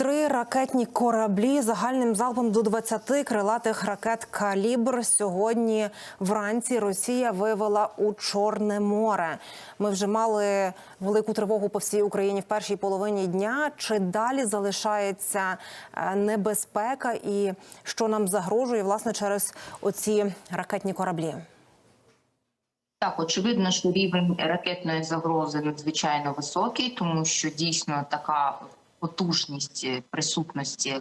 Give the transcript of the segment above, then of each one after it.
Три ракетні кораблі загальним залпом до 20 крилатих ракет калібр сьогодні вранці Росія вивела у Чорне море. Ми вже мали велику тривогу по всій Україні в першій половині дня. Чи далі залишається е, небезпека, і що нам загрожує власне через оці ракетні кораблі? Так, очевидно, що рівень ракетної загрози надзвичайно високий, тому що дійсно така потужність присутності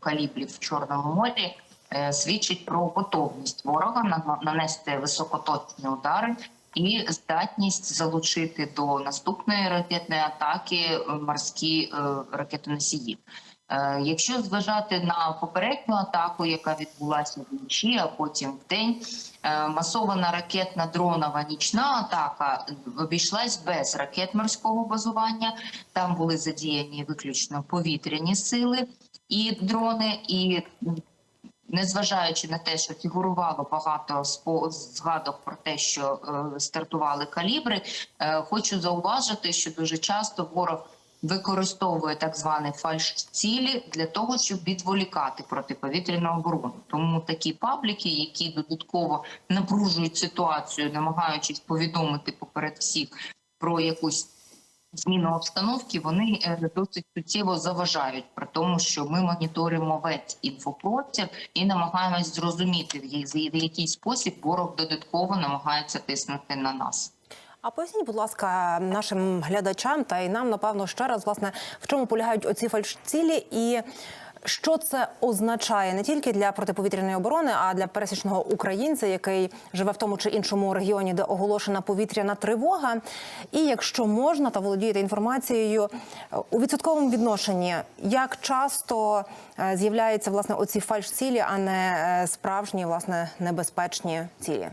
калібрів в Чорному морі е, свідчить про готовність ворога на- нанести високоточні удари і здатність залучити до наступної ракетної атаки морські е, ракетоносії. Е, Якщо зважати на попередню атаку, яка відбулася вночі, а потім в день, е, масована ракетна дронова нічна атака обійшлась без ракет морського базування. Там були задіяні виключно повітряні сили і дрони, і незважаючи на те, що фігурувало багато згадок про те, що е, стартували калібри, хочу зауважити, що дуже часто ворог використовує так звані фальш-цілі для того, щоб відволікати протиповітряну оборону. Тому такі пабліки, які додатково напружують ситуацію, намагаючись повідомити поперед всіх про якусь зміну обстановки, вони е, досить суттєво заважають при тому, що ми моніторимо весь інфопростір і намагаємось зрозуміти в який спосіб ворог додатково намагається тиснути на нас. А поясніть, будь ласка, нашим глядачам та й нам, напевно, ще раз, власне, в чому полягають оці фальшцілі і що це означає не тільки для протиповітряної оборони, а для пересічного українця, який живе в тому чи іншому регіоні, де оголошена повітряна тривога. І якщо можна та володієте інформацією у відсотковому відношенні, як часто е, з'являються власне оці фальшцілі, а не е, справжні, власне, небезпечні цілі?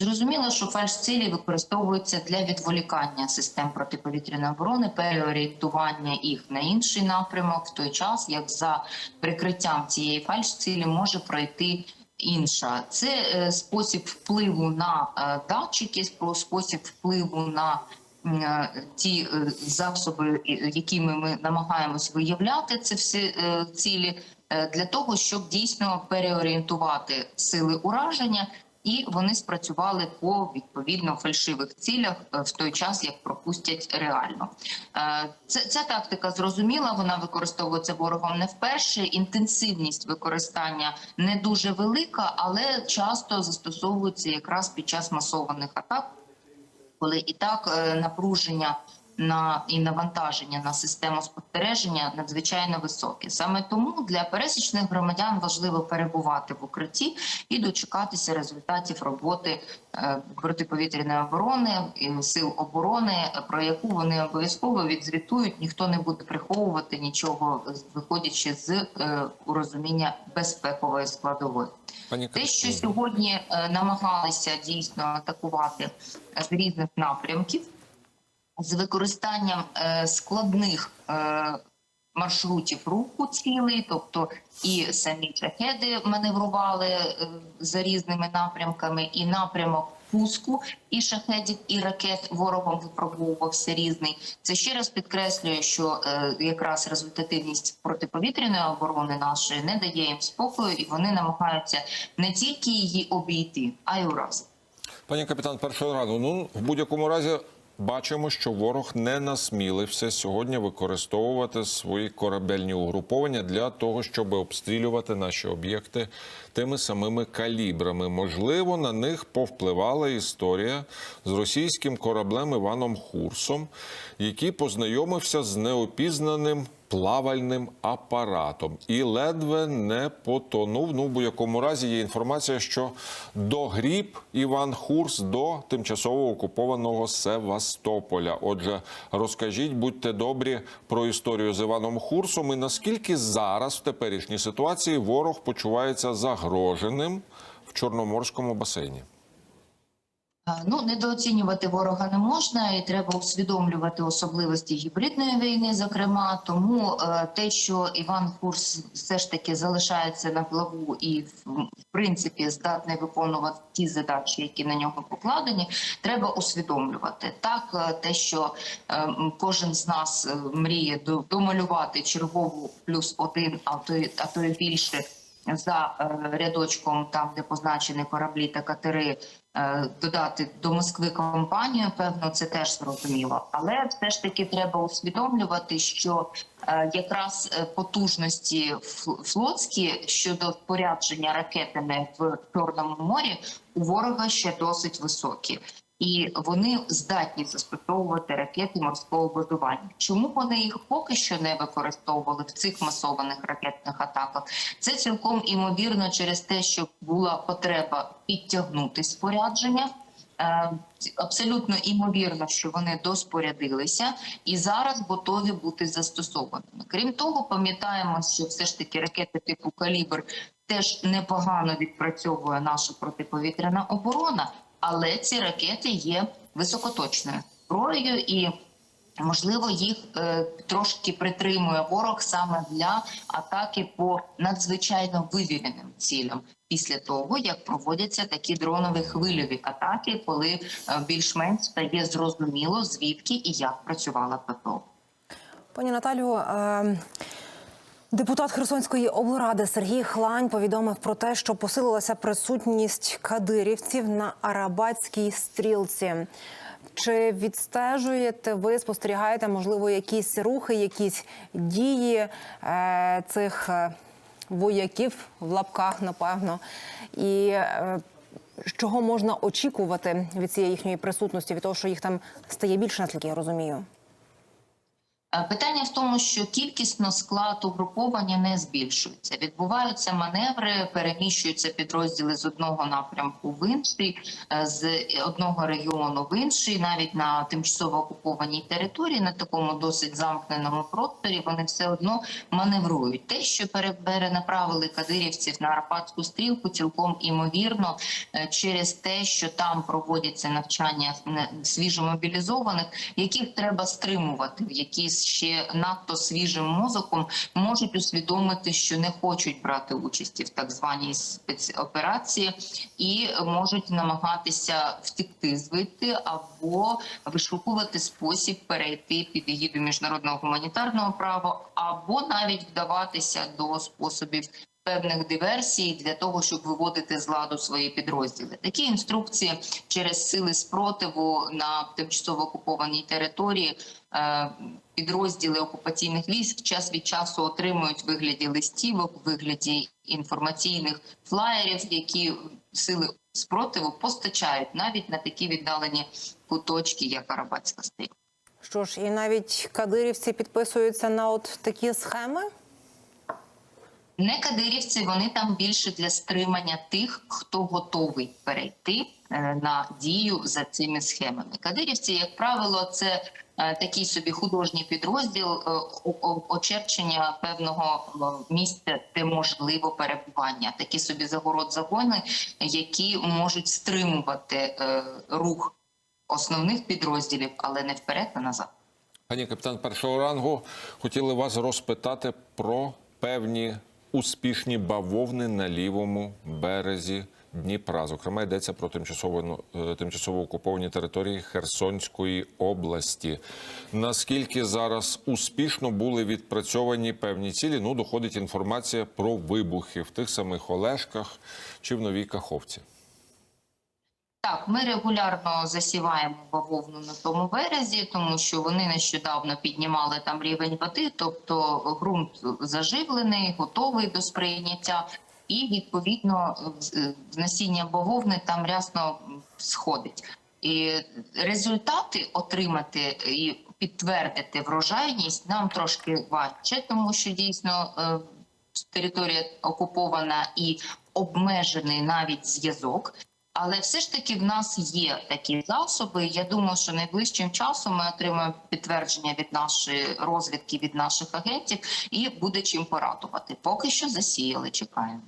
Зрозуміло, що фальш-цілі використовуються для відволікання систем протиповітряної оборони, переорієнтування їх на інший напрямок, в той час як за прикриттям цієї фальш-цілі може пройти інша. Це е, спосіб впливу на е, датчики, спо- спосіб впливу на е, ті е, засоби, якими ми намагаємось виявляти це всі е, цілі, е, для того, щоб дійсно переорієнтувати сили ураження і вони спрацювали по відповідно фальшивих цілях е, в той час, як пропустять реально. Е, Це ця тактика зрозуміла. Вона використовується ворогом не вперше. Інтенсивність використання не дуже велика, але часто застосовується якраз під час масованих атак, коли і так е, напруження на і навантаження на систему спостереження надзвичайно високе. Саме тому для пересічних громадян важливо перебувати в укритті і дочекатися результатів роботи е, протиповітряної оборони і сил оборони, про яку вони обов'язково відзвітують. Ніхто не буде приховувати нічого, виходячи з е, розуміння безпекової складової. Пані Те, що сьогодні е, намагалися дійсно атакувати з різних напрямків, з використанням е, складних е, маршрутів руху цілей, тобто і самі шахеди маневрували е, за різними напрямками, і напрямок пуску і шахедів, і ракет ворогом випробовувався різний. Це ще раз підкреслює, що якраз результативність протиповітряної оборони нашої не дає їм спокою, і вони намагаються не тільки її обійти, а й уразити. Пані капітан, першого рану. Ну в будь-якому разі бачимо, що ворог не насмілився сьогодні використовувати свої корабельні угруповання для того, щоб обстрілювати наші об'єкти тими самими калібрами. Можливо, на них повпливала історія з російським кораблем Іваном Хурсом, який познайомився з неопізнаним. Плавальним апаратом і ледве не потонув. Ну, в будь-якому разі є інформація, що догріб Іван Хурс до тимчасово окупованого Севастополя. Отже, розкажіть, будьте добрі про історію з Іваном Хурсом і наскільки зараз в теперішній ситуації ворог почувається загроженим в Чорноморському басейні. Е, Ну, недооцінювати ворога не можна, і треба усвідомлювати особливості гібридної війни. Зокрема, тому е, те, що Іван Курс все ж таки залишається на плаву і в принципі здатний виконувати ті задачі, які на нього покладені, треба усвідомлювати. Так, е, те, що кожен з нас мріє домалювати чергову плюс один, а то а то й більше за рядочком, там де позначені кораблі та катери, додати до Москви компанію. Певно, це теж зрозуміло. Але все ж таки треба усвідомлювати, що е, якраз е, потужності флотські щодо впорядження ракетами в Чорному морі у ворога ще досить високі. І вони здатні застосовувати ракети морського базування. Чому вони їх поки що не використовували в цих масованих ракетних атаках? Це цілком імовірно через те, що була потреба підтягнути спорядження. Е, Абсолютно імовірно, що вони доспорядилися і зараз готові бути застосованими. Крім того, пам'ятаємо, що все ж таки ракети типу калібр теж непогано відпрацьовує наша протиповітряна оборона, але ці ракети є високоточною зброєю і. Можливо, їх е, трошки притримує ворог саме для атаки по надзвичайно вивіреним цілям після того, як проводяться такі дронові хвильові атаки, коли е, більш-менш стає зрозуміло звідки і як працювала ППО. Пані Наталю, е, депутат Херсонської облради Сергій Хлань повідомив про те, що посилилася присутність кадирівців на Арабатській стрілці. Чи відстежуєте ви, спостерігаєте, можливо, якісь рухи, якісь дії е, цих е, вояків в лапках, напевно, і е, чого можна очікувати від цієї їхньої присутності, від того, що їх там стає більше, наскільки я розумію? Е, Питання в тому, що кількісно склад угруповання не збільшується. Відбуваються маневри, переміщуються підрозділи з одного напрямку в інший, е, з одного регіону в інший, навіть на тимчасово окупованій території, на такому досить замкненому просторі. Вони все одно маневрують. Те, що перенаправили кадирівців на Арапатську стрілку, цілком імовірно е, через те, що там проводяться навчання свіжомобілізованих, яких треба стримувати, які ще надто свіжим мозоком можуть усвідомити, що не хочуть брати участі в так званій спецоперації, і можуть намагатися втекти звідти або вишукувати спосіб перейти під егіду міжнародного гуманітарного права, або навіть вдаватися до способів. Певних диверсій для того, щоб виводити з ладу свої підрозділи, такі інструкції через сили спротиву на тимчасово окупованій території е, підрозділи окупаційних військ час від часу отримують вигляді листівок, вигляді інформаційних флаєрів, які сили спротиву постачають навіть на такі віддалені куточки, як Арабатська стрілка. Що ж, і навіть кадирівці підписуються на от такі схеми. Не кадирівці, вони там більше для стримання тих, хто готовий перейти е, на дію за цими схемами. Кадирівці, як правило, це е, такий собі художній підрозділ е, очерчення певного місця, де можливо перебування, такі собі загород загони, які можуть стримувати рух основних підрозділів, але не вперед, а назад. Пані капітан першого рангу, хотіли вас розпитати про певні успішні бавовни на лівому березі Дніпра. Зокрема, йдеться про тимчасово е, тимчасово окуповані території Херсонської області. Наскільки зараз успішно були відпрацьовані певні цілі? Ну, доходить інформація про вибухи в тих самих Олешках чи в Новій Каховці. Так, ми регулярно засіваємо бавовну на тому березі, тому що вони нещодавно піднімали там рівень води, тобто ґрунт заживлений, готовий до сприйняття, і відповідно з- насіння бавовни там рясно сходить. І результати отримати і підтвердити врожайність нам трошки важче, тому що дійсно е, територія окупована і обмежений навіть зв'язок. Але все ж таки в нас є такі засоби. Я думаю, що найближчим часом ми отримаємо підтвердження від нашої розвідки, від наших агентів, і буде чим порадувати. Поки що засіяли, чекаємо.